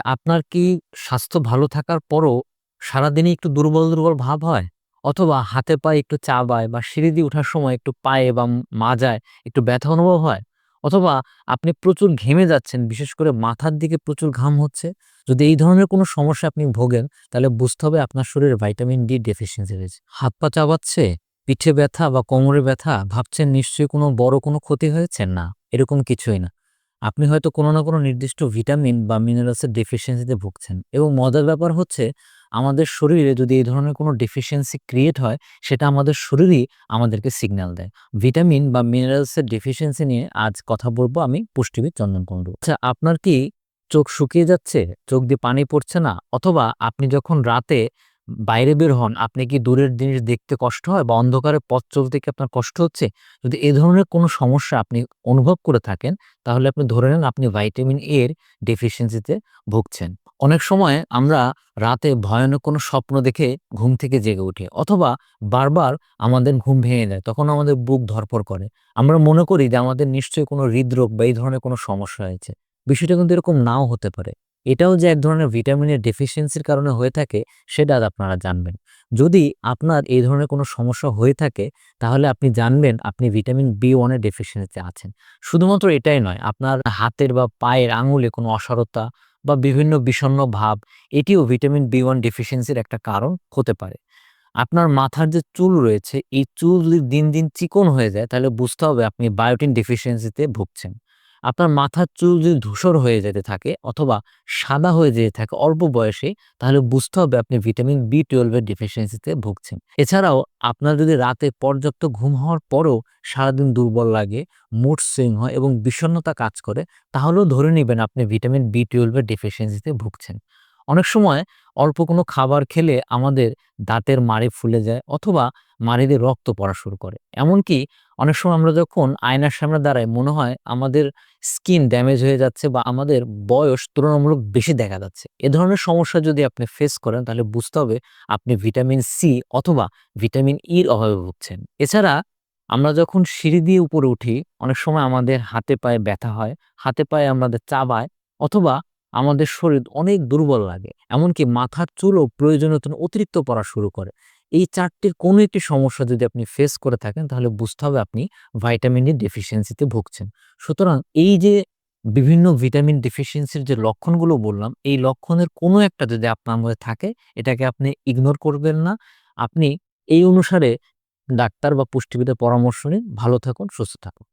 আপনার কি স্বাস্থ্য ভালো থাকার পরও সারাদিনই একটু দুর্বল, দুর্বল ভাব হয়? অথবা হাতে পায়ে একটু চাবায় বা সিঁড়ি দিয়ে ওঠার সময় একটু পায়ে বা মাজায় একটু ব্যথা অনুভব হয়? অথবা আপনি প্রচুর ঘেমে যাচ্ছেন, বিশেষ করে মাথার দিকে প্রচুর ঘাম হচ্ছে? যদি এই ধরনের কোনো সমস্যা আপনি ভোগেন, তাহলে বুঝতে হবে আপনার শরীরে ভাইটামিন ডি ডেফিসিয়েন্সি রয়েছে। হাত পা চাবাচ্ছে, পিঠে ব্যথা বা কোমরে ব্যথা, ভাবছেন নিশ্চয়ই কোনো বড় কোনো ক্ষতি হয়েছে? না, এরকম কিছুই না। আপনি হয়তো কোনো না কোনো নির্দিষ্ট ভিটামিন বা মিনারেলসের ডেফিসিয়েন্সিতে ভুগছেন এবং মজার ব্যাপার হচ্ছে, আমাদের শরীরে যদি এই ধরনের কোনো ডেফিসিয়েন্সি ক্রিয়েট হয়, সেটা আমাদের শরীরই আমাদেরকে সিগন্যাল দেয়। ভিটামিন বা মিনারেলসের ডেফিসিয়েন্সি নিয়ে আজ কথা বলব আমি পুষ্টিবিদ চন্দন কুণ্ডু আচ্ছা আপনার কি চোখ শুকিয়ে যাচ্ছে? চোখ দিয়ে পানি পড়ছে না? অথবা আপনি যখন রাতে বাইরে বের হন, আপনি কি দূরের জিনিস দেখতে কষ্ট হয় বা অন্ধকারে পথ চলতে কি আপনার কষ্ট হচ্ছে? যদি এ ধরনের কোনো সমস্যা আপনি অনুভব করে থাকেন, তাহলে আপনি ধরে নেন আপনি ভাইটামিন এ এর ডেফিসিয়েন্সিতে ভুগছেন। অনেক সময় আমরা রাতে ভয়ানক কোনো স্বপ্ন দেখে ঘুম থেকে জেগে উঠি অথবা বারবার আমাদের ঘুম ভেঙে যায়, তখন আমাদের বুক ধরপড় করে। আমরা মনে করি যে আমাদের নিশ্চয়ই কোনো হৃদরোগ বা এই ধরনের কোনো সমস্যা হয়েছে। বিষয়টা কিন্তু এরকম নাও হতে পারে। এটাও যে এক ধরনের ভিটামিনের ডেফিসিয়েন্সির কারণে হয়ে থাকে, সেটা আপনারা জানবেন। যদি আপনার এই ধরনের কোনো সমস্যা হয়ে থাকে, তাহলে আপনি জানবেন আপনি ভিটামিন বি ওয়ানের ডেফিসিয়েন্সিতে আছেন। শুধুমাত্র এটাই নয়, আপনার হাতের বা পায়ের আঙুলে কোনো অসারতা বা বিভিন্ন বিষণ্ণ ভাব, এটিও ভিটামিন বি ওয়ান ডেফিসিয়েন্সির একটা কারণ হতে পারে। আপনার মাথার যে চুল রয়েছে, এই চুল যদি দিন দিন চিকন হয়ে যায়, তাহলে বুঝতে হবে আপনি বায়োটিন ডেফিসিয়েন্সিতে ভুগছেন। আপনার মাথার চুল যদি ধূসর হয়ে যেতে থাকে অথবা সাদা হয়ে যেতে থাকে অল্প বয়সে, তাহলে বুঝতে হবে আপনি ভিটামিন বি টুয়েলভের ডেফিসিয়েন্সিতে ভুগছেন। এছাড়াও আপনার যদি রাতে পর্যাপ্ত ঘুম হওয়ার পরেও সারাদিন দুর্বল লাগে মুড সুইং হয় এবং বিষণ্ণতা কাজ করে, তাহলেও ধরে নেবেন আপনি ভিটামিন বি টুয়েলভের ডেফিসিয়েন্সিতে ভুগছেন। অনেক সময় অল্প কোনো খাবার খেলে আমাদের দাঁতের মাড়ি ফুলে যায় অথবা মাড়িতে রক্ত পড়া শুরু করে। এমনকি অনেক সময় আমরা যখন আয়নার সামনে দাঁড়াই, মনে হয় আমাদের স্কিন ড্যামেজ হয়ে যাচ্ছে বা আমাদের বয়স তুলনামূলক বেশি দেখা যাচ্ছে। এ ধরনের সমস্যা যদি আপনি ফেস করেন, তাহলে বুঝতে হবে আপনি ভিটামিন সি অথবা ভিটামিন ইর অভাবে ভুগছেন। এছাড়া আমরা যখন সিঁড়ি দিয়ে উপরে উঠি, অনেক সময় আমাদের হাতে পায়ে ব্যথা হয়, হাতে পায়ে আমাদের চাবায় অথবা আমাদের শরীর অনেক দুর্বল লাগে। এমনকি মাথার চুলও প্রয়োজনীয় অতিরিক্ত পড়া শুরু করে। এই চারটির কোনো একটি সমস্যা যদি আপনি ফেস করে থাকেন, তাহলে বুঝতে হবে আপনি ভাইটামিন ডি ডেফিসিয়েন্সিতে ভুগছেন। সুতরাং এই যে বিভিন্ন ভিটামিন ডেফিসিয়েন্সির যে লক্ষণগুলো বললাম, এই লক্ষণের কোনো একটা যদি আপনার মধ্যে থাকে, এটাকে আপনি ইগনোর করবেন না। আপনি এই অনুসারে ডাক্তার বা পুষ্টিবিদের পরামর্শ নিন। ভালো থাকুন, সুস্থ থাকুন।